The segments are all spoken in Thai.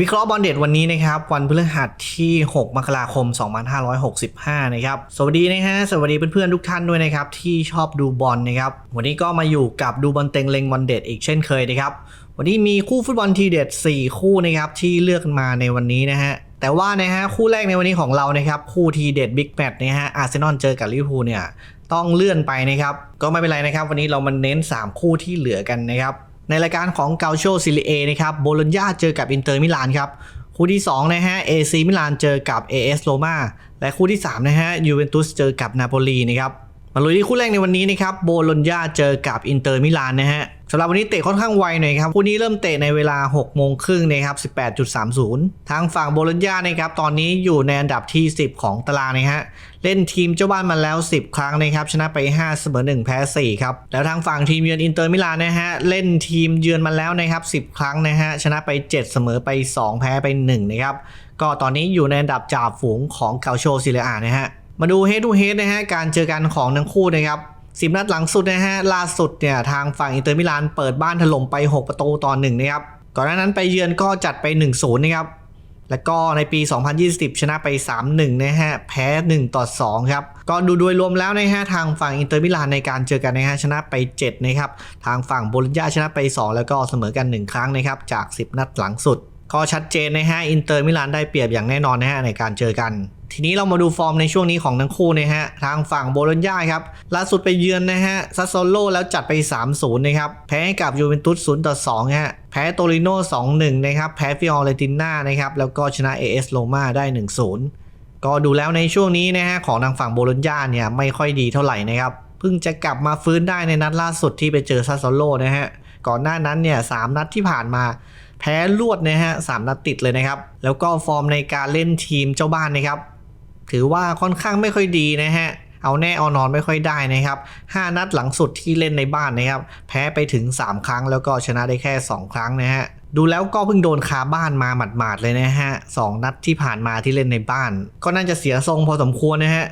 วิเคราะห์บอลเด็ดวันนี้นะครับวันพฤหัสที่ 6 มกราคม 2565 นะครับสวัสดีนะฮะสวัสดีเพื่อนๆทุกท่านด้วยนะครับที่ชอบดูบอลนะครับวันนี้ก็มาอยู่กับดูบอลเต็งเลงบอลเด็ดอีกเช่นเคยนะครับวันนี้มีคู่ฟุตบอลทีเด็ด 4 คู่นะครับที่เลือกมาในวันนี้นะฮะแต่ว่านะฮะคู่แรกในวันนี้ของเรานะครับคู่ทีเด็ดบิ๊กแมตช์นะฮะอาร์เซนอลเจอกับลิเวอร์พูลเนี่ยต้องเลื่อนไปนะครับ ก็ไม่เป็นไรนะครับ วันนี้เรามาเน้น 3 คู่ที่เหลือกันนะครับ ในรายการของเกาโชซิลิเอนะครับโบโลญญาเจอกับอินเตอร์มิลานครับคู่ที่2นะฮะเอซีมิลานเจอกับ AS โรมาและคู่ที่3นะฮะยูเวนตุสเจอกับนาโปลีนะครับ มาลุยที่คู่แรกในวันนี้นะครับโบโลญญาเจอกับอินเตอร์มิลานนะฮะสำหรับวันนี้เตะค่อนข้างไวหน่อยครับคู่นี้เริ่มเตะในเวลา 6 โมงครึ่งนะครับ18.30 ทางฝั่งโบโลญญานะครับตอนนี้อยู่ในอันดับที่ 10 ของตารางนะฮะเล่นทีมเจ้าบ้านมาแล้ว 10 ครั้งนะครับชนะไป 5 เสมอ 1 แพ้ 4 ครับ แล้วทางฝั่งทีมเยือนอินเตอร์มิลานนะฮะเล่นทีมเยือนมาแล้วนะครับ 10 ครั้งนะฮะชนะไป 7 เสมอไป 2 แพ้ไป 1 นะครับก็ตอนนี้อยู่ในอันดับจ่าฝูงของเกาโชซิเลอานะฮะ มาดูเฮด o ูเฮดนะฮะการเจอกันของทั้งคู่นะครับสิบนัดหลังสุดนะฮะล่าสุดเนี่ยทางฝั่งอินเตอร์มิลานเปิดบ้านถล่มไป 6 ประตูต่อ1นะครับก่อนหน้านั้นไปเยือนก็จัดไป 1-0นะครับแล้วก็ในปี 2020 ชนะไป 3-1 นะฮะ แพ้ 1 ต่อ 2 ครับ ก็ดูโดยรวมแล้วนะฮะ ทางฝั่งอินเตอร์มิลานในการเจอกันนะฮะ ชนะไป 7 นะครับ ทางฝั่งโบโลญญาชนะไป 2 แล้วก็เสมอกัน 1 ครั้งนะครับ จาก 10 นัดหลังสุด ก็ชัดเจนนะฮะอินเตอร์มิลานได้เปรียบอย่างแน่นอนนะฮะในการเจอกัน ทีนี้เรามาดูฟอร์มในช่วงนี้ของทั้งคู่นะฮะทางฝั่งโบโลญญาครับล่าสุดไปเยือนนะฮะซัสโซโลแล้วจัดไป 3-0 นะครับ แพ้กับยูเวนตุส0ต่อ2ฮะแพ้โตริโน่2-1 นะครับ แพ้ฟิออเรติน่านะครับ แล้วก็ชนะ AS โรมาได้ 1-0 ก็ดูแล้วในช่วงนี้นะฮะของทางฝั่งโบโลญญาเนี่ยไม่ค่อยดีเท่าไหร่นะครับเพิ่งจะกลับมาฟื้นได้ในนัดล่าสุดที่ไปเจอซัสโซโลนะฮะก่อนหน้านั้นเนี่ยสนัดที่ผ่านมา แพ้รวดนะฮะสามนัดติดเลยนะครับ แล้วก็ฟอร์มในการเล่นทีมเจ้าบ้านนะครับ ถือว่าค่อนข้างไม่ค่อยดีนะฮะเอาแน่เอานอนไม่ค่อยได้นะครับ 5 นัดหลังสุดที่เล่นในบ้านนะครับ แพ้ไปถึง 3 ครั้งแล้วก็ชนะได้แค่ 2 ครั้งนะฮะ ดูแล้วก็เพิ่งโดนคาบ้านมาหมาดๆเลยนะฮะสองนัดที่ผ่านมาที่เล่นในบ้าน ก็น่าจะเสียทรงพอสมควรนะฮะ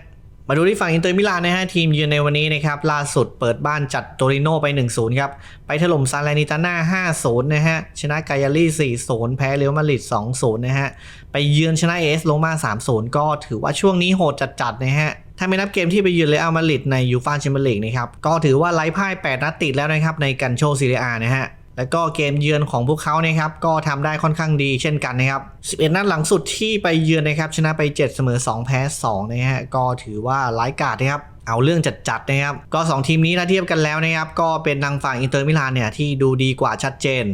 มาดูที่ฝั่งอินเตอร์มิลานนะฮะทีมเยือนในวันนี้นะครับล่าสุดเปิดบ้านจัดโตริโนไป 1-0 ครับ ไปถล่มซานเลนิตาน่า 5-0 นะฮะ ชนะกายารี่ 4-0 แพ้เรอัลมาดริด 2-0 นะฮะ ไปเยือนชนะเอสโรมา 3-0 ก็ถือว่าช่วงนี้โหดจัดๆนะฮะถ้าไม่นับเกมที่ไปเยือนเรอัลมาดริดในยูฟ่าแชมเปี้ยนลีกนะครับก็ถือว่าไร้พ่าย 8 นัดติดแล้วนะครับในกันโชซีเรียนะฮะ แล้วก็เกมเยือนของพวกเขานะครับก็ทำได้ค่อนข้างดีเช่นกันนะครับ 11 นัดหลังสุดที่ไปเยือนนะครับชนะไป 7 เสมอ 2 แพ้2นะฮะก็ถือว่าร้ายกาจนะครับเอาเรื่องจัดๆนะครับ ก็ 2 ทีมนี้ถ้าเทียบกันแล้วนะครับ ก็เป็นทางฝั่งอินเตอร์มิลานเนี่ยที่ดูดีกว่าชัดเจน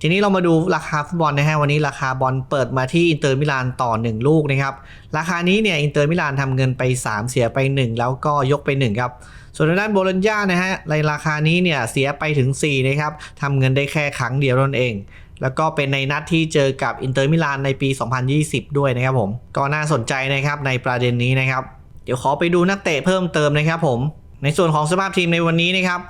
ทีนี้เรามาดูราคาฟุตบอลนะฮะวันนี้ราคาบอลเปิดมาที่อินเตอร์มิลานต่อ 1 ลูกนะครับ ราคานี้เนี่ยอินเตอร์มิลานทำเงินไป 3 เสียไป 1 แล้วก็ยกไป1ครับ ส่วนทางด้านโบโลญญานะฮะในราคานี้เนี่ยเสียไปถึง 4 นะครับทำเงินได้แค่ครั้งเดียวนั่นเอง แล้วก็เป็นในนัดที่เจอกับอินเตอร์มิลานในปี 2020 ด้วยนะครับผม ก็น่าสนใจนะครับในประเด็นนี้นะครับ เดี๋ยวขอไปดูนักเตะเพิ่มเติมนะครับผม ในส่วนของสภาพทีมในวันนี้นะครับ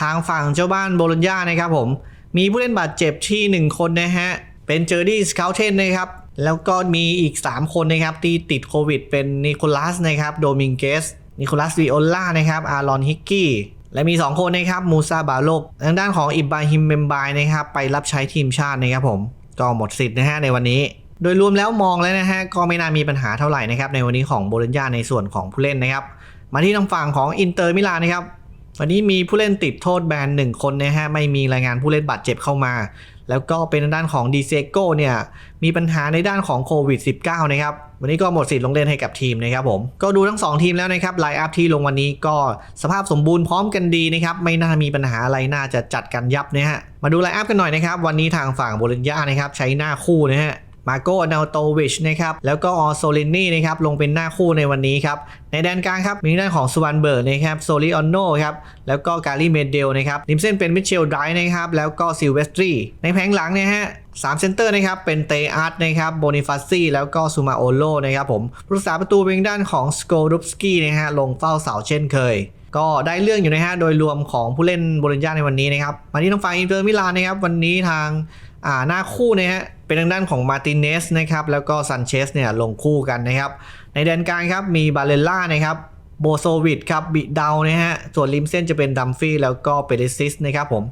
ทางฝั่งเจ้าบ้านโบโลญญานะครับผม มีผู้เล่นบาดเจ็บที่ 1 คนนะฮะ เป็นเจอร์ดี้สคาเทนนะครับ แล้วก็มีอีก 3 คนนะครับที่ติดโควิด เป็นนิโคลัสนะครับ โดมิงเกส นิโคลัสวิโอล่านะครับ อารอนฮิกกี้ และมี 2 คนนะครับ มูซาบาโลกทางด้านของอิบราฮิมเมมบายนะครับ ไปรับใช้ทีมชาตินะครับผม ก็หมดสิทธิ์นะฮะในวันนี้ โดยรวมแล้วมองแล้วนะฮะ ก็ไม่น่ามีปัญหาเท่าไหร่นะครับ ในวันนี้ของโบลญญาในส่วนของผู้เล่นนะครับ มาที่ทางฝั่งของอินเตอร์มิลานนะครับ วันนี้มีผู้เล่นติดโทษแบนหนึ่งคนนะฮะ ไม่มีรายงานผู้เล่นบาดเจ็บเข้ามา แล้วก็เป็นด้านของดีเซโกเนี่ยมีปัญหาในด้านของโควิด -19 นะครับ วันนี้ก็หมดสิทธิ์ลงเล่นให้กับทีมนะครับผม ก็ดูทั้ง 2 ทีมแล้วนะครับไลน์อัพที่ลงวันนี้ก็สภาพสมบูรณ์พร้อมกันดีนะครับ ไม่น่ามีปัญหาอะไรน่าจะจัดกันยับนะฮะ มาดูไลน์อัพกันหน่อยนะครับ วันนี้ทางฝั่งโบลินญานะครับใช้หน้าคู่นะฮะ มาโกอนาโตวิชนะครับแล้วก็ออโซลินนี่นะครับลงเป็นหน้าคู่ในวันนี้ครับในแดนกลางครับมีด้านของสวันเบิร์นะครับโซลิออนโนครับแล้วก็การีเมเดลนะครับริมเส้นเป็นมิเชลไดร์นะครับแล้วก็ซิลเวสตรีในแผงหลังเนี่ยฮะสามเซนเตอร์นะครับเป็นเตอาร์ตนะครับโบนิฟาซี่แล้วก็ซูมาโอโลนะครับผมผู้รักษาประตูเป็นด้านของสโกรุปสกี้นะฮะลงเฝ้าเสาเช่นเคยก็ได้เรื่องอยู่นะฮะโดยรวมของผู้เล่นโบลินญาในวันนี้นะครับมาที่ทางฝั่งอินเตอร์มิลานนะครับวันนี้ทางอ่า หน้าคู่นะฮะเป็นทางด้านของมาติเนสนะครับแล้วก็ซันเชสเนี่ยลงคู่กันนะครับ ในแดนกลางครับมีบาเลล่านะครับโบโซวิดครับบิดาวนะฮะส่วนริมเส้นจะเป็นดัมฟี่แล้วก็เปเรซิสนะครับผม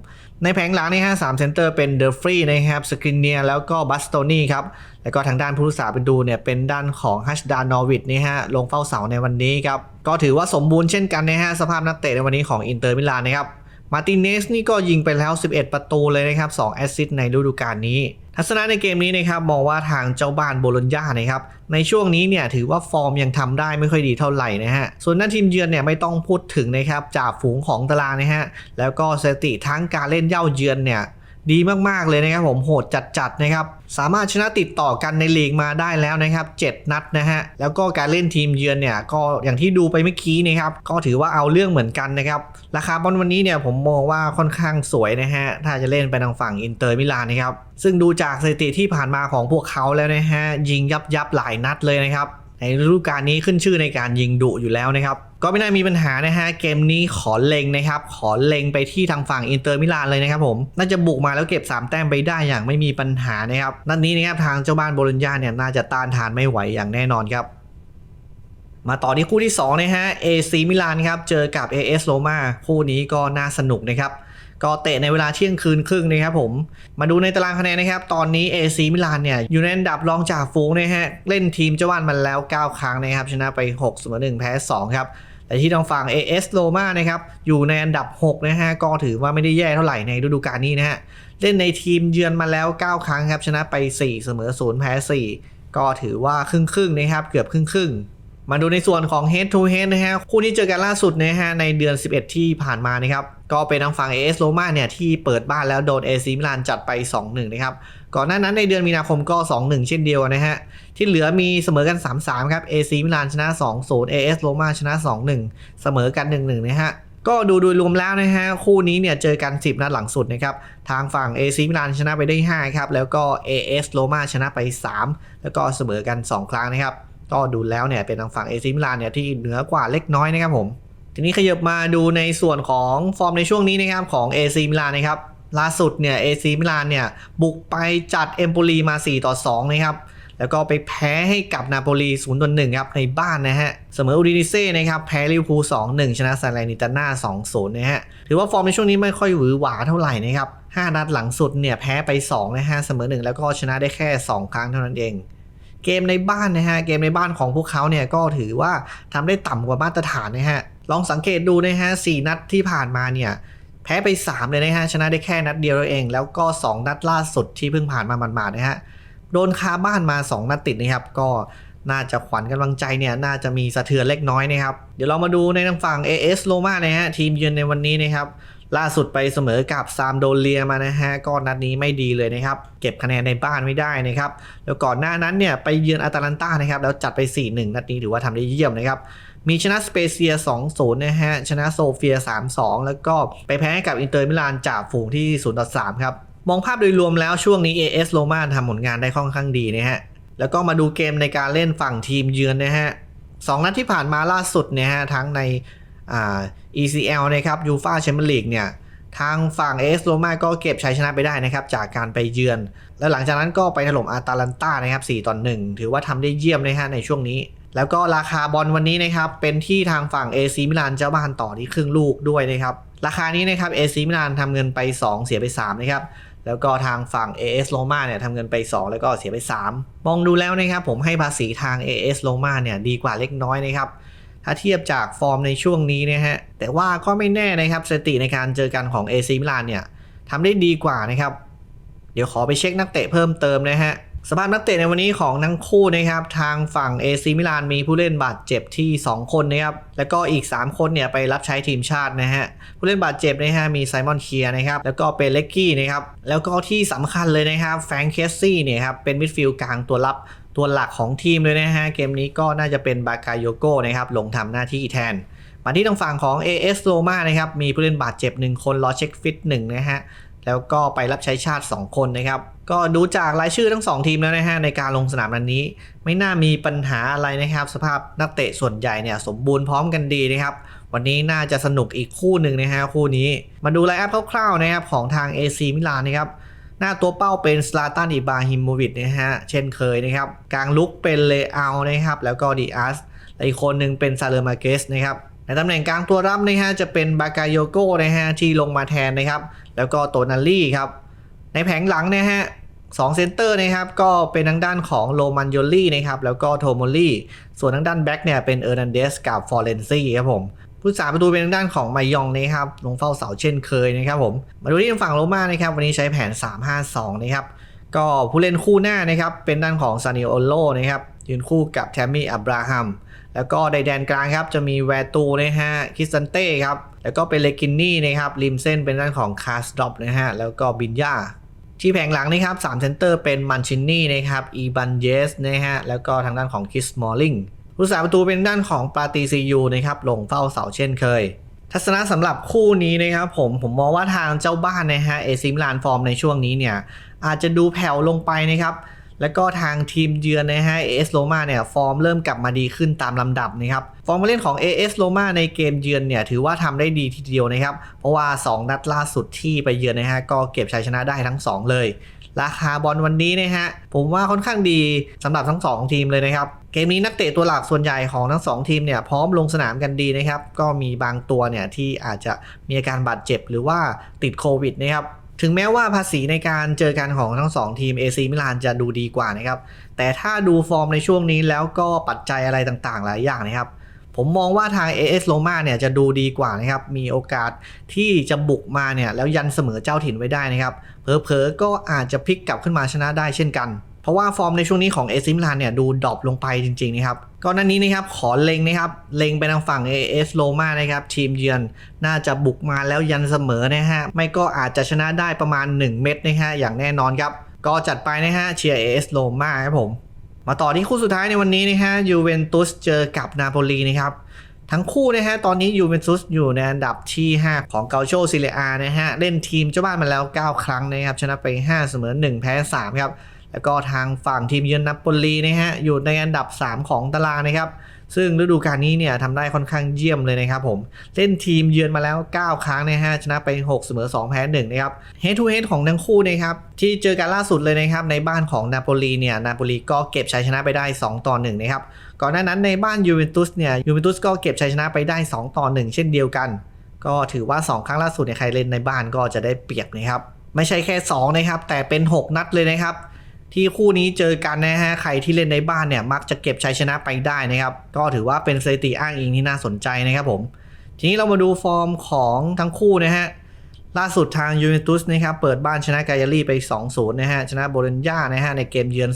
ในแผงหลังนี่ฮะสามเซนเตอร์เป็นเดอร์ฟรีนะครับสกินเนียแล้วก็บัสโตนี่ครับแล้วก็ทางด้านผู้รักษาประตูเนี่ยเป็นด้านของฮัชดานอวิดนี่ฮะลงเฝ้าเสาในวันนี้ครับก็ถือว่าสมบูรณ์เช่นกันนะฮะสภาพนักเตะในวันนี้ของอินเตอร์มิลานนะครับ มาร์ติเนสนี่ก็ยิงไปแล้ว 11 ประตูเลยนะครับ2แอสซิสต์ในฤดูกาลนี้ ทัศนะในเกมนี้นะครับมองว่าทางเจ้าบ้านโบโลญญานะครับในช่วงนี้เนี่ยถือว่าฟอร์มยังทำได้ไม่ค่อยดีเท่าไหร่นะฮะ ส่วนหน้าทีมเยือนเนี่ยไม่ต้องพูดถึงนะครับจากฝูงของตารางนะฮะแล้วก็สถิติทั้งการเล่นเย่าเยือนเนี่ย ดีมากๆเลยนะครับผมโหดจัดๆนะครับสามารถชนะติดต่อกันในลีกมาได้แล้วนะครับ7นัดนะฮะแล้วก็การเล่นทีมเยือนเนี่ยก็อย่างที่ดูไปเมื่อกี้นะครับก็ถือว่าเอาเรื่องเหมือนกันนะครับราคาบอลวันนี้เนี่ยผมมองว่าค่อนข้างสวยนะฮะถ้าจะเล่นไปทางฝั่งอินเตอร์มิลานนะครับซึ่งดูจากสถิติที่ผ่านมาของพวกเขาแล้วนะฮะยิงยับยับหลายนัดเลยนะครับ ในฤดูกาลนี้ขึ้นชื่อในการยิงดุอยู่แล้วนะครับ ก็ไม่น่ามีปัญหานะฮะ เกมนี้ขอเล็งนะครับ ขอเล็งไปที่ทางฝั่งอินเตอร์มิลานเลยนะครับผม น่าจะบุกมาแล้วเก็บ 3 แต้มไปได้อย่างไม่มีปัญหานะครับ นัดนนี้นะครับทางเจ้าบ้านโบลญญาเนี่ยน่าจะต้านทานไม่ไหวอย่างแน่นอนครับ มาต่อที่คู่ที่2นะฮะ AC มิลานครับ เจอกับ AS Roma คู่นี้ก็น่าสนุกนะครับ ก็เตะในเวลาเที่ยงคืนครึ่งนะครับผม มาดูในตารางคะแนนนะครับ ตอนนี้ AC มิลานเนี่ยอยู่ในอันดับรองจากฟูงนะฮะ เล่นทีมเจ้าบ้านมาแล้ว 9 ครั้งนะครับ ชนะไป6เสมอ1แพ้ 2 ครับแต่ที่ทางฝั่ง AS Roma นะครับ อยู่ในอันดับ 6 นะฮะ ก็ถือว่าไม่ได้แย่เท่าไหร่ในฤดูกาลนี้นะฮะ เล่นในทีมเยือนมาแล้ว 9 ครั้งครับ ชนะไป 4 เสมอ 0 แพ้ 4 ก็ถือว่าครึ่งๆนะครับ เกือบครึ่งๆมาดูในส่วนของ Head to Head นะฮะ คู่ที่เจอกันล่าสุดนะฮะ ในเดือน 11 ที่ผ่านมานะครับ ก็เป็นทางฝั่ง AS Roma เนี่ยที่เปิดบ้านแล้วโดน AC มิลานจัดไป 2-1 นะครับ ก่อนหน้านั้นในเดือนมีนาคมก็ 2-1 เช่นเดียวนะฮะ ที่เหลือมีเสมอกัน 3-3 ครับ AC มิลานชนะ 2-0 AS Roma ชนะ 2-1 เสมอกัน 1-1 นะฮะก็ดูโดยรวมแล้วนะฮะ คู่นี้เนี่ยเจอกัน 10 นัดหลังสุดนะครับ ทางฝั่ง AC มิลานชนะไปได้ 5 ครับ แล้วก็ AS Roma ชนะไป 3 แล้วก็เสมอกัน 2 ครั้งนะครับ ก็ดูแล้วเนี่ยเป็นทางฝั่ง AC มิลานเนี่ยที่เหนือกว่าเล็กน้อยนะครับผม ทีนี้ขยับมาดูในส่วนของฟอร์มในช่วงนี้นะครับของ AC มิลานนะครับล่าสุดเนี่ย AC มิลานเนี่ยบุกไปจัดเอมโปลีมา 4 ต่อ 2 นะครับ แล้วก็ไปแพ้ให้กับนาโปลี0ต่อ1ครับในบ้านนะฮะ เสมออูดินิเซ่นะครับ แพ้ลิเวอร์พูล2-1 ชนะซาเลนิตาน่า2-0 นะฮะ ถือว่าฟอร์มในช่วงนี้ไม่ค่อยหวือหวาเท่าไหร่นะครับ 5 นัดหลังสุดเนี่ยแพ้ไป2นะฮะเสมอ 1 แล้วก็ชนะได้แค่ 2 ครั้งเท่านั้นเอง เกมในบ้านนะฮะเกมในบ้านของพวกเขาเนี่ยก็ถือว่าทำได้ต่ำกว่ามาตรฐานนะฮะ ลองสังเกตดูนะฮะ4นัดที่ผ่านมาเนี่ยแพ้ไป 3 เลยนะฮะ ชนะได้แค่นัดเดียวเอง แล้วก็ 2 นัดล่าสุดที่เพิ่งผ่านมาหมาดๆนะฮะ โดนคาบ้านมา 2 นัดติดนะครับ ก็น่าจะขวัญกำลังใจเนี่ย น่าจะมีสะเทือนเล็กน้อยนะครับ เดี๋ยวเรามาดูในทางฝั่ง AS Roma นะฮะ ทีมเยือนในวันนี้นะครับ ล่าสุดไปเสมอกับซามโดเลียมานะฮะ ก็นัดนี้ไม่ดีเลยนะครับ เก็บคะแนนในบ้านไม่ได้นะครับ แล้วก่อนหน้านั้นเนี่ยไปเยือนอาตาลันตานะครับ แล้วจัดไป 4-1 นัดนี้ถือว่าทำได้เยี่ยมนะครับ มีชนะสเปเซีย 2-0 นะฮะ ชนะโซเฟีย 3-2 แล้วก็ไปแพ้กับอินเตอร์มิลานจากฝูงที่ 0-3 ครับ มองภาพโดยรวมแล้วช่วงนี้ AS Roma ทำผลงานได้ค่อนข้างดีนะฮะ แล้วก็มาดูเกมในการเล่นฝั่งทีมเยือนนะฮะสองนัดที่ผ่านมาล่าสุดเนี่ยฮะทั้งในอ่า ECL นะครับยูฟาแชมเปี้ยนลีกเนี่ยทางฝั่ง AS Roma ก็เก็บชัยชนะไปได้นะครับ จากการไปเยือน แล้วหลังจากนั้นก็ไปถล่มอาตาลันตานะครับ4ต่อ1ถือว่าทำได้เยี่ยมนะฮะในช่วงนี้ แล้วก็ราคาบอลวันนี้นะครับเป็นที่ทางฝั่ง AC มิลานเจ้าบ้านต่อที่ครึ่งลูกด้วยนะครับราคานี้นะครับ AC มิลานทำเงินไป 2 เสียไป3นะครับแล้วก็ทางฝั่ง AS Roma เนี่ยทำเงินไป 2 แล้วก็เสียไป 3 มองดูแล้วนะครับผมให้ภาษีทาง AS Roma เนี่ยดีกว่าเล็กน้อยนะครับถ้าเทียบจากฟอร์มในช่วงนี้นะฮะแต่ว่าก็ไม่แน่นะครับสติในการเจอกันของ AC มิลานเนี่ยทำได้ดีกว่านะครับ เดี๋ยวขอไปเช็คนักเตะเพิ่มเติมนะฮะ สภาพนักเตะในวันนี้ของทั้งคู่นะครับ ทางฝั่ง AC มิลานมีผู้เล่นบาดเจ็บที่ 2 คนนะครับ แล้วก็อีก 3 คนเนี่ยไปรับใช้ทีมชาตินะฮะ ผู้เล่นบาดเจ็บนะฮะมีไซมอนเคียนะครับ แล้วก็เป็นเลกกี้นะครับ แล้วก็ที่สำคัญเลยนะครับแฟรงเคสซี่เนี่ยครับเป็นมิดฟิลด์กลางตัวรับตัวหลักของทีมเลยนะฮะ เกมนี้ก็น่าจะเป็นบากายโยโก้นะครับลงทำหน้าที่แทนมาที่ทางฝั่งของ AS Roma นะครับ มีผู้เล่นบาดเจ็บ 1 คน รอเช็คฟิต1นะฮะ แล้วก็ไปรับใช้ชาติ 2 คนนะครับ ก็ดูจากรายชื่อทั้ง 2 ทีมแล้วนะฮะในการลงสนามนันนี้ ไม่น่ามีปัญหาอะไรนะครับ สภาพนักเตะส่วนใหญ่เนี่ยสมบูรณ์พร้อมกันดีนะครับ วันนี้น่าจะสนุกอีกคู่หนึ่งนะฮะคู่นี้ มาดูไลน์อัพคร่าวๆนะครับของทาง AC มิลานนะครับหน้าตัวเป้าเป็นสลาตันอิบาฮิโมวิชนะฮะเช่นเคยนะครับกลางลุกเป็นเลอานะครับแล้วก็ดีอาร์สอีกคนหนึ่งเป็นซาเลอร์มาเกสนะครับ ในตำแหน่งกลางตัวรับนะฮะจะเป็นบากาโยโกนะฮะที่ลงมาแทนนะครับ แล้วก็โตนาลี่ครับ ในแผงหลังนะฮะสองเซนเตอร์นะครับก็เป็นทางด้านของโรมันโยลี่นะครับแล้วก็โทโมลี่ส่วนทางด้านแบ็กเนี่ยเป็นเออร์นันเดสกับฟอร์เรนซี่ครับผมผู้สาประตูเป็นทางด้านของไมยองนะครับลงเฝ้าเสาเช่นเคยนะครับผมมาดูที่ทางฝั่งโรม่านะครับวันนี้ใช้แผน 3-5-2 นะครับ ก็ผู้เล่นคู่หน้านะครับ เป็นด้านของซานิโอโลนะครับยืนคู่กับแทมมี่อับราฮัม แล้วก็ในแดนกลางครับ จะมีแวตูนะฮะคิสซันเต้ครับ แล้วก็เป็นเลกินนี่นะครับริมเส้นเป็นด้านของคาสดอปนะฮะแล้วก็บินยาที่แผงหลังนะครับ3เซนเตอร์เป็นมันชินนี่นะครับอีบันเยสนะฮะแล้วก็ทางด้านของคิสมอลลิงผู้สาประตูเป็นด้านของปาตีซียูนะครับลงเฝ้าเสาเช่นเคย ทัศนะสำหรับคู่นี้นะครับผมผมมองว่าทางเจ้าบ้านนะฮะเอซิมลานฟอร์มในช่วงนี้เนี่ยอาจจะดูแผ่วลงไปนะครับแล้วก็ทางทีมเยือนนะฮะ AS Roma เนี่ยฟอร์มเริ่มกลับมาดีขึ้นตามลำดับนะครับฟอร์มการเล่นของ AS Roma ในเกมเยือนเนี่ยถือว่าทำได้ดีทีเดียวนะครับเพราะว่า 2 นัดล่าสุดที่ไปเยือนนะฮะก็เก็บชัยชนะได้ทั้ง 2 เลย ราคาบอลวันนี้นะฮะผมว่าค่อนข้างดีสำหรับทั้ง 2 ทีมเลยนะครับ เกมนี้นักเตะตัวหลักส่วนใหญ่ของทั้ง 2 ทีมเนี่ยพร้อมลงสนามกันดีนะครับ ก็มีบางตัวเนี่ยที่อาจจะมีอาการบาดเจ็บหรือว่าติดโควิดนะครับถึงแม้ว่าภาษีในการเจอกันของทั้ง 2 ทีม AC มิลานจะดูดีกว่านะครับ แต่ถ้าดูฟอร์มในช่วงนี้แล้วก็ปัจจัยอะไรต่างๆ หลายอย่างนะครับ ผมมองว่าทาง AS Roma เนี่ยจะดูดีกว่านะครับ มีโอกาสที่จะบุกมาเนี่ยแล้วยันเสมอเจ้าถิ่นไว้ได้นะครับเผลอๆก็อาจจะพลิกกลับขึ้นมาชนะได้เช่นกัน เพราะว่าฟอร์มในช่วงนี้ของ AC Milan เนี่ยดูดรอปลงไปจริงๆนะครับก่อนหน้านี้นะครับขอเล็งนะครับเล็งไปทางฝั่ง AS Roma นะครับทีมเยือนน่าจะบุกมาแล้วยันเสมอนะฮะไม่ก็อาจจะชนะได้ประมาณ 1 เม็ดนะฮะอย่างแน่นอนครับก็จัดไปนะฮะเชียร์ AS Roma ครับผม มาต่อที่คู่สุดท้ายในวันนี้นะฮะยูเวนตุสเจอกับนาโปลีนะครับทั้งคู่นะฮะตอนนี้ยูเวนตุสอยู่ในอันดับที่ 5 ของเกาโชซิเลอานะฮะเล่นทีมเจ้าบ้านมาแล้ว 9 ครั้งนะครับชนะไป 5 เสมอ 1 แพ้ 3 ครับ แล้วก็ทางฝั่งทีมเยือนนาโปลีนะฮะอยู่ในอันดับ 3 ของตารางนะครับ ซึ่งฤดูกาลนี้เนี่ยทำได้ค่อนข้างเยี่ยมเลยนะครับผมเล่นทีมเยือนมาแล้ว 9 ครั้งนะฮะชนะไป 6 เสมอ 2 แพ้ 1 นะครับเฮดทูเฮดของทั้งคู่นะครับที่เจอกันล่าสุดเลยนะครับในบ้านของนาโปลีเนี่ยนาโปลีก็เก็บชัยชนะไปได้ 2 ต่อ 1 นะครับก่อนหน้านั้นในบ้านยูเวนตุสเนี่ยยูเวนตุสก็เก็บชัยชนะไปได้ 2 ต่อ 1 เช่นเดียวกัน ก็ถือว่า 2 ครั้งล่าสุดเนี่ยใครเล่นในบ้านก็จะได้เปรียบนะครับไม่ใช่แค่ 2 นะครับ แต่เป็น 6 นัดเลยนะครับ ที่คู่นี้เจอกันนะฮะใครที่เล่นในบ้านเนี่ยมักจะเก็บชัยชนะไปได้นะครับ ก็ถือว่าเป็นสถิติอ้างอิงที่น่าสนใจนะครับผมทีนี้เรามาดูฟอร์มของทั้งคู่นะฮะล่าสุดทางยูเวนตุสนะครับเปิดบ้านชนะกายารีไป 2-0 นะฮะ ชนะโบโลญญานะฮะ ในเกมเยือน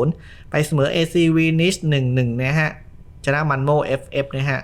2-0 ไปเสมอ AC วีนิช1-1 นะฮะ ชนะมันโม FF นะฮะ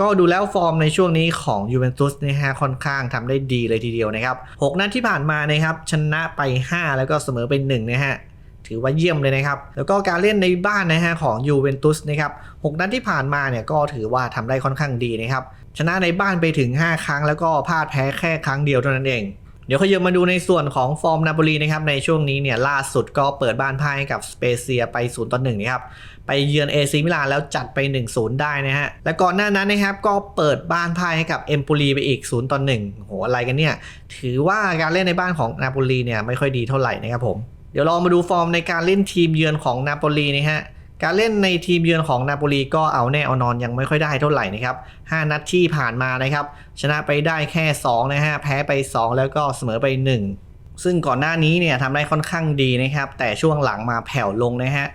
ก็ดูแล้วฟอร์มในช่วงนี้ของยูเวนตุสนะฮะ ค่อนข้างทำได้ดีเลยทีเดียวนะครับ 6 นัดที่ผ่านมานะครับ ชนะไป 5 แล้วก็เสมอไป1นะฮะ ถือว่าเยี่ยมเลยนะครับ แล้วก็การเล่นในบ้านนะฮะของยูเวนตุสนะครับ6นัดที่ผ่านมาเนี่ยก็ถือว่าทำได้ค่อนข้างดีนะครับชนะในบ้านไปถึง 5 ครั้งแล้วก็พลาดแพ้แค่ครั้งเดียวเท่านั้นเองเดี๋ยวขยับมาดูในส่วนของฟอร์มนาโปลีนะครับในช่วงนี้เนี่ยล่าสุดก็เปิดบ้านพ่ายให้กับสเปเซียไป0ต่อ1นะครับไปเยือนเอซิมิลานแล้วจัดไป 1-0 ได้นะฮะและก่อนหน้านั้นนะครับก็เปิดบ้านพ่ายให้กับเอมโปลีไปอีก0ต่อ1โหอะไรกันเนี่ยถือว่าการเล่นในบ้านของนาโปลีเนี่ยไม่ค่อยดีเท่าไหร่นะครับผม เดี๋ยวเรามาดูฟอร์มในการเล่นทีมเยือนของนาโปลีนะฮะการเล่นในทีมเยือนของนาโปลีก็เอาแน่เอานอนยังไม่ค่อยได้เท่าไหร่นะครับ 5 นัดที่ผ่านมานะครับ ชนะไปได้แค่ 2 นะฮะ แพ้ไป 2 แล้วก็เสมอไป 1 ซึ่งก่อนหน้านี้เนี่ยทำได้ค่อนข้างดีนะครับ แต่ช่วงหลังมาแผ่วลงนะฮะ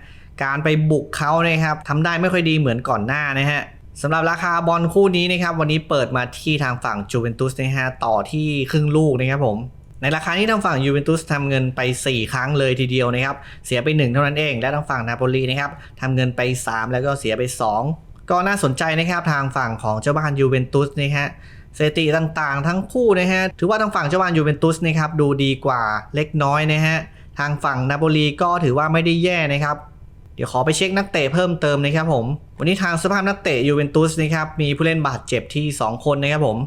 การไปบุกเขานะครับทำได้ไม่ค่อยดีเหมือนก่อนหน้านะฮะสำหรับราคาบอลคู่นี้นะครับ วันนี้เปิดมาที่ทางฝั่งจูเวนตุสนะฮะต่อที่ครึ่งลูกนะครับผม ในราคานี้ทางฝั่งยูเวนตุสทำเงินไป 4 ครั้งเลยทีเดียวนะครับ เสียไป 1 เท่านั้นเอง และทางฝั่งนาโปลีนะครับทำเงินไป 3 แล้วก็เสียไป 2 ก็น่าสนใจนะครับทางฝั่งของเจ้าบ้านยูเวนตุสนะฮะสถิติต่างๆ ทั้งคู่นะฮะถือว่าทางฝั่งเจ้าบ้านยูเวนตุสนะครับดูดีกว่าเล็กน้อยนะฮะทางฝั่งนาโปลีก็ถือว่าไม่ได้แย่นะครับเดี๋ยวขอไปเช็คนักเตะเพิ่มเติมนะครับผม วันนี้ทางสภาพนักเตะยูเวนตุสนะครับมีผู้เล่นบาดเจ็บที่ 2 คนนะครับผม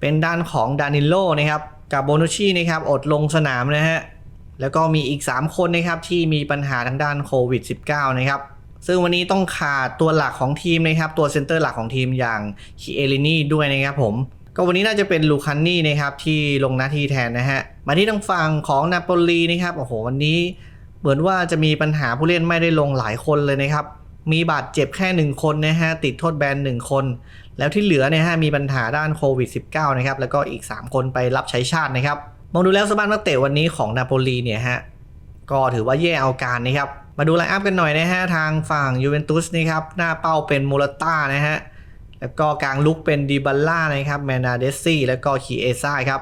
เป็นด้านของดานิโลนะครับ กับโบนุชีนะครับอดลงสนามนะฮะแล้วก็มีอีก 3 คนนะครับที่มีปัญหาทางด้านโควิด -19 นะครับซึ่งวันนี้ต้องขาดตัวหลักของทีมนะครับ ตัวเซนเตอร์หลักของทีมอย่างคิเอลินี่ด้วยนะครับผม ก็วันนี้น่าจะเป็นลูคันนี่นะครับที่ลงหน้าที่แทนนะฮะ มาที่ทางฝั่งของนาโปลีนะครับโอ้โหวันนี้เหมือนว่าจะมีปัญหาผู้เล่นไม่ได้ลงหลายคนเลยนะครับ มีบาดเจ็บแค่หนึ่งคนนะฮะติดโทษแบนหนึ่งคน แล้วที่เหลือเนี่ยฮะมีปัญหาด้านโควิด -19 นะครับแล้วก็อีก 3 คนไปรับใช้ชาตินะครับมองดูแล้วสภานนักเตะวันนี้ของนาโปลีเนี่ยฮะก็ถือว่าแย่เอาการนะครับมาดูไลน์อัพกันหน่อยนะฮะทางฝั่งยูเวนตุสนะครับหน้าเป้าเป็นโมรต้านะฮะแล้วก็กลางลุกเป็นดีบัลล่านะครับแมนาเดซี่แล้วก็คีเอซ่าครับ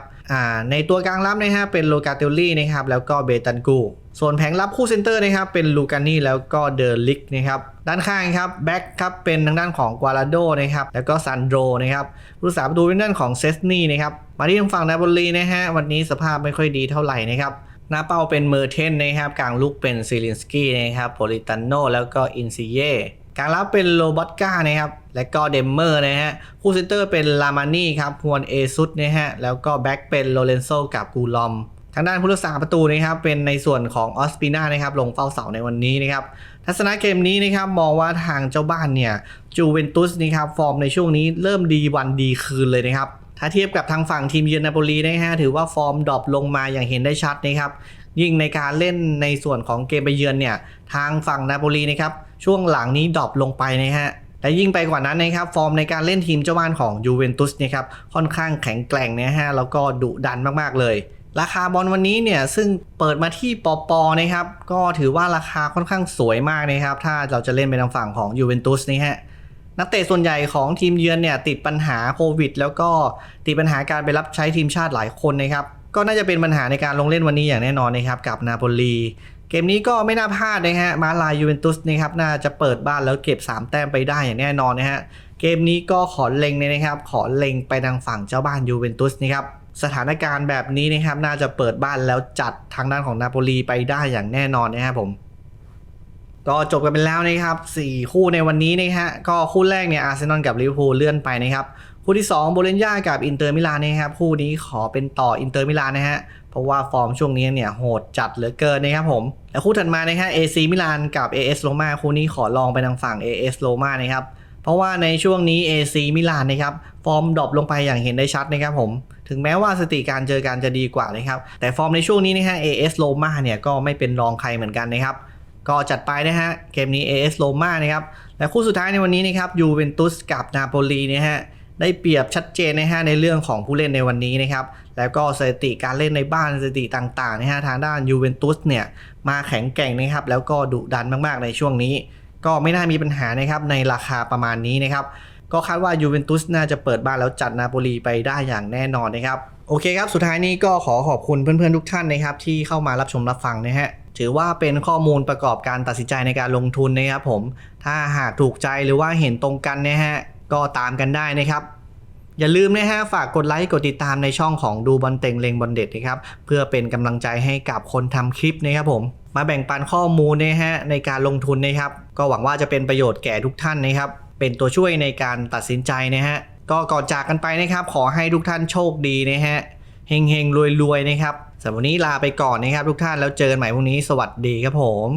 ในตัวกลางรับนะฮะเป็นโลกาเตลลี่นะครับแล้วก็เบตันกู ส่วนแผงรับคู่เซนเตอร์นะครับเป็นลูกานี่แล้วก็เดอลิกนะครับด้านข้างครับแบ็กครับเป็นทางด้านของกวาลาโดนะครับแล้วก็ซันโดนะครับผู้รักษาประตูเป็นด้านของเซสนี่นะครับมาที่ทางฝั่งนาโปลีนะฮะวันนี้สภาพไม่ค่อยดีเท่าไหร่นะครับหน้าเป้าเป็นเมอร์เทนนะครับกลางลุกเป็นซิลินสกี้นะครับโพลิตันโนแล้วก็อินซิเย่ กลางรับเป็นโรบอตกานะครับ และก็เดมเมอร์นะฮะ คู่เซนเตอร์เป็นลามานี่ครับฮวนเอซุดนะฮะ แล้วก็แบ็กเป็นโลเรนโซกับกูลอม ทางด้านผู้รักษาประตูนะครับ เป็นในส่วนของออสปินานะครับ ลงเฝ้าเสาในวันนี้นะครับ ทัศนะเกมนี้นะครับ มองว่าทางเจ้าบ้านเนี่ยจูเวนตุสนะครับ ฟอร์มในช่วงนี้เริ่มดีวันดีคืนเลยนะครับถ้าเทียบกับทางฝั่งทีมเยือนนาโปลีนะฮะถือว่าฟอร์มดรอปลงมาอย่างเห็นได้ชัดนะครับ ยิ่งในการเล่นในส่วนของเกมไปเยือนเนี่ยทางฝั่งนาโปลีนะครับช่วงหลังนี้ดรอปลงไปนะฮะและยิ่งไปกว่านั้นนะครับฟอร์มในการเล่นทีมเจ้าบ้านของยูเวนตุสนะครับค่อนข้างแข็งแกร่งนะฮะแล้วก็ดุดันมากๆเลย ราคาบอลวันนี้เนี่ยซึ่งเปิดมาที่ปอปอนะครับก็ถือว่าราคาค่อนข้างสวยมากนะครับถ้าเราจะเล่นไปทางฝั่งของยูเวนตุสนี่ฮะนักเตะส่วนใหญ่ของทีมเยือนเนี่ยติดปัญหาโควิด แล้วก็ติดปัญหาการไปรับใช้ทีมชาติหลายคนนะครับ ก็น่าจะเป็นปัญหาในการลงเล่นวันนี้อย่างแน่นอนนะครับกับนาโปลีเกมนี้ก็ไม่น่าพลาดนะฮะมาลายยูเวนตุสนะครับน่าจะเปิดบ้านแล้วเก็บ 3 แต้มไปได้อย่างแน่นอนนะฮะเกมนี้ก็ขอเล็งเลยนะครับ ขอเล็งไปทางฝั่งเจ้าบ้านยูเวนตุสนะครับสถานการณ์แบบนี้นะครับน่าจะเปิดบ้านแล้วจัดทางด้านของนาโปลีไปได้อย่างแน่นอนนะครับผมก็จบกันไปแล้วนะครับ 4 คู่ในวันนี้นะฮะก็คู่แรกเนี่ยอาร์เซนอลกับลิเวอร์พูลเลื่อนไปนะครับ คู่ที่2โบเลนยากับอินเตอร์มิลานนะครับคู่นี้ขอเป็นต่ออินเตอร์มิลานนะฮะเพราะว่าฟอร์มช่วงนี้เนี่ยโหดจัดเหลือเกินนะครับผมและคู่ถัดมานะฮะ AC มิลานกับ AS โรมาคู่นี้ขอลองไปทางฝั่ง AS โรมานะครับเพราะว่าในช่วงนี้ AC มิลานนะครับฟอร์มดรอปลงไปอย่างเห็นได้ชัดนะครับผม ถึงแม้ว่าสติการเจอกันจะดีกว่านะครับ แต่ฟอร์มในช่วงนี้นะฮะ AS โรมาเนี่ยก็ไม่เป็นรองใครเหมือนกันนะครับ ก็จัดไปนะฮะเกมนี้ AS โรมานะครับและคู่สุดท้ายในวันนี้นะครับยูเวนตุสกับนาโปลีนะฮะ ได้เปรียบชัดเจนนะฮะในเรื่องของผู้เล่นในวันนี้นะครับ แล้วก็สถิติการเล่นในบ้านสถิติต่างๆนะฮะทางด้านยูเวนตุสเนี่ยมาแข็งแกร่งนะครับ แล้วก็ดุดันมากๆในช่วงนี้ ก็ไม่น่ามีปัญหานะครับในราคาประมาณนี้นะครับก็คาดว่ายูเวนตุสน่าจะเปิดบ้านแล้วจัดนาโปลีไปได้อย่างแน่นอนนะครับ โอเคครับ สุดท้ายนี้ก็ขอขอบคุณเพื่อนๆทุกท่านนะครับ ที่เข้ามารับชมรับฟังนะฮะถือว่าเป็นข้อมูลประกอบการตัดสินใจในการลงทุนนะครับผม ถ้าหากถูกใจหรือว่าเห็นตรงกันนะฮะ ก็ตามกันได้นะครับอย่าลืมนะฮะฝากกดไลค์กดติดตามในช่องของดูบอลเต็งเลงบอลเด็ดนะครับเพื่อเป็นกำลังใจให้กับคนทำคลิปนะครับผม มาแบ่งปันข้อมูลนะฮะในการลงทุนนะครับ ก็หวังว่าจะเป็นประโยชน์แก่ทุกท่านนะครับ เป็นตัวช่วยในการตัดสินใจนะฮะก็ก่อนจากกันไปนะครับ ขอให้ทุกท่านโชคดีนะฮะเฮงเฮงรวยรวยนะครับสำหรับวันนี้ลาไปก่อนนะครับ ทุกท่านแล้วเจอกันใหม่พรุ่งนี้ สวัสดีครับผม